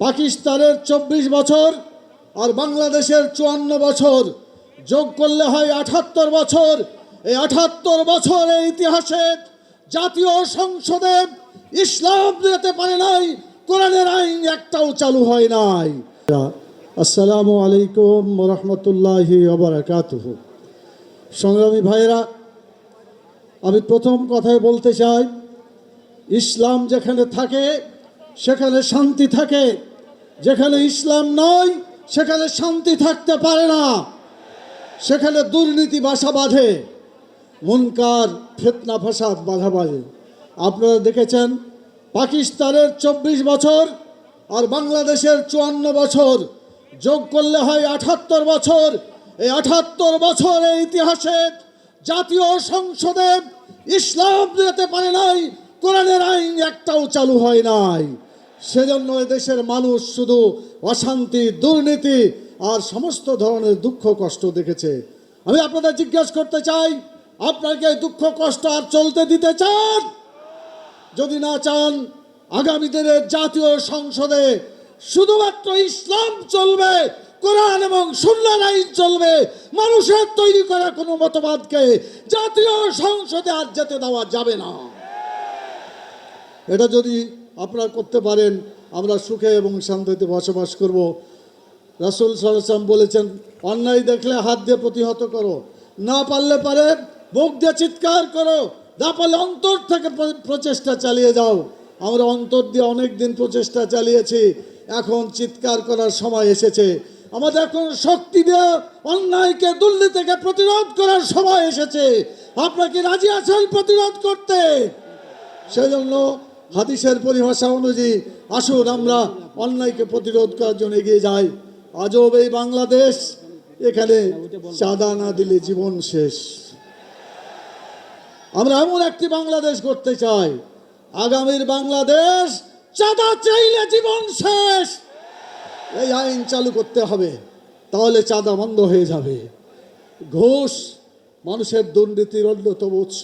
পাকিস্তানের চব্বিশ বছর আর বাংলাদেশের চুয়ান্ন বছর। যোগ করলে হয় আঠাত্তর বছর। এই আঠাত্তর বছরের ইতিহাসে জাতীয় সংসদে ইসলাম যেতে পারে নাই, কোরআনের আইন একটাও চালু হয় নাই। আসসালামু আলাইকুম রহমতুল্লাহি ওবরাকাতুহু সংগ্রামী ভাইয়েরা, আমি প্রথম কথায় বলতে চাই, ইসলাম যেখানে থাকে সেখানে শান্তি থাকে। যেখানে ইসলাম নয় সেখানে শান্তি থাকতে পারে না। সেখানে দুর্নীতি বাসা বাঁধে। মুনকার, ফেতনা, ফাসাদ বাধা বাঁধে। আপনারা দেখেছেন, পাকিস্তানের চব্বিশ বছর আর বাংলাদেশের চুয়ান্ন বছর। যোগ করলে হয় আঠাত্তর বছর। এই আঠাত্তর বছরের ইতিহাসে জাতীয় সংসদে ইসলাম যেতে পারে নাই, কোরআনের আইন একটাও চালু হয় নাই। সেজন্য দেশের মানুষ শুধু অশান্তি, দুর্নীতি আর সমস্ত ধরনের দুঃখ, কষ্ট দেখেছে। আমি আপনাদের জিজ্ঞেস করতে চাই আপনাকে দুঃখ, কষ্ট আর চলতে দিতে চান? যদি না চান, আগামী দিনের জাতীয় সংসদে শুধুমাত্র ইসলাম চলবে, কোরআন এবং সুন্নার আইন চলবে, মানুষের তৈরি করা কোনো মতবাদকে জাতীয় সংসদে আর যেতে দেওয়া যাবে না। এটা যদি আপনারা করতে পারেন, আমরা সুখে এবং শান্তিতে বসবাস করব। রাসুল সাল্লাম বলেছেন, অন্যায় দেখলে হাত দিয়ে প্রতিহত করো, না পারলে পারে মুখ দিয়ে চিৎকার করো, না পারলে অন্তর থেকে প্রচেষ্টা চালিয়ে যাও। আমরা অন্তর দিয়ে অনেক দিন প্রচেষ্টা চালিয়েছি, এখন চিৎকার করার সময় এসেছে। আমাদের এখন শক্তি দিয়ে অন্যায়কে, দুর্নীতিকে প্রতিরোধ করার সময় এসেছে। আপনাকে রাজি আছেন প্রতিরোধ করতে? সেজন্য হাদিসের পরিভাষা অনুযায়ী, আসুন আমরা অন্যায়কে প্রতিরোধ করার জন্য এগিয়ে যাই। আজব এই বাংলাদেশ, এখানে চাঁদা না দিলে জীবন শেষ। আমরা এমন একটি বাংলাদেশ করতে চাই, আগামীর বাংলাদেশ চাঁদা চাইলে জীবন শেষ। এই আইন চালু করতে হবে, তাহলে চাঁদা বন্ধ হয়ে যাবে। ঘুষ মানুষের দুর্নীতির অন্যতম উৎস।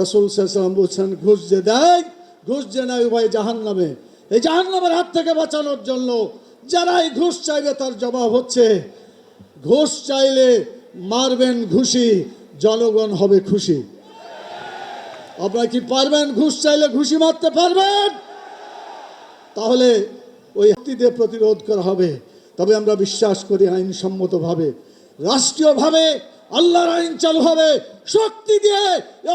রসুল সাল্লাম বলছেন, ঘুষ যে দেয় ঘুষ যে নেয় উভয় জাহান নামে এই জাহান নামের হাত থেকে বাঁচানোর জন্য যারাই ঘুষ চাইবে তার জবাব হচ্ছে, ঘুষ চাইলে মারবেন ঘুষি, জনগণ হবে খুশি। আপনারা কি পারবেন ঘুষ চাইলে ঘুষি মারতে পারবেন? তাহলে ওই হাতিতে প্রতিরোধ করা হবে। তবে আমরা বিশ্বাস করি আইনসম্মতভাবে, রাষ্ট্রীয়ভাবে আল্লাহর আইন চালু হবে। শক্তি দিয়ে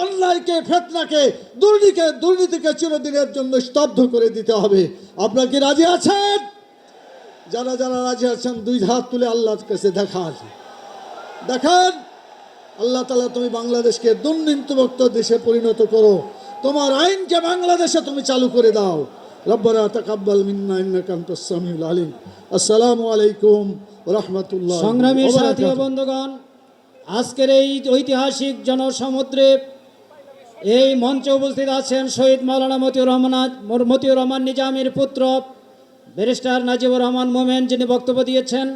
অন্যায়কে, ফেতনাকে দুর্নীতিকে দুর্নীতিকে চিরদিনের জন্য স্তব্ধ করে দিতে হবে। আপনারা কি রাজি আছেন? যারা যারা রাজি আছেন, দুই হাত তুলে আল্লাহর কাছে দেখান। দেখান, আল্লাহ তালা তুমি বাংলাদেশকে দুর্নীতিমুক্ত দেশে পরিণত করো। তোমার আইনকে বাংলাদেশে তুমি চালু করে দাও। রব্বানা তাকাব্বাল মিন্না ইন্নাকা আনতাস সামিউল আলিম। আসসালামু আলাইকুম রাহমাতুল্লাহ সংগ্রামী সাথী বন্ধুগণ আজকের এই ঐতিহাসিক জনসমুদ্রে এই মঞ্চে উপস্থিত আছেন শহীদ মৌলানা মতিউর রহমান মতিউর রহমান নিজামের পুত্র, ব্যারিস্টার নাজিবুর রহমান মোমেন, যিনি বক্তব্য দিয়েছেন।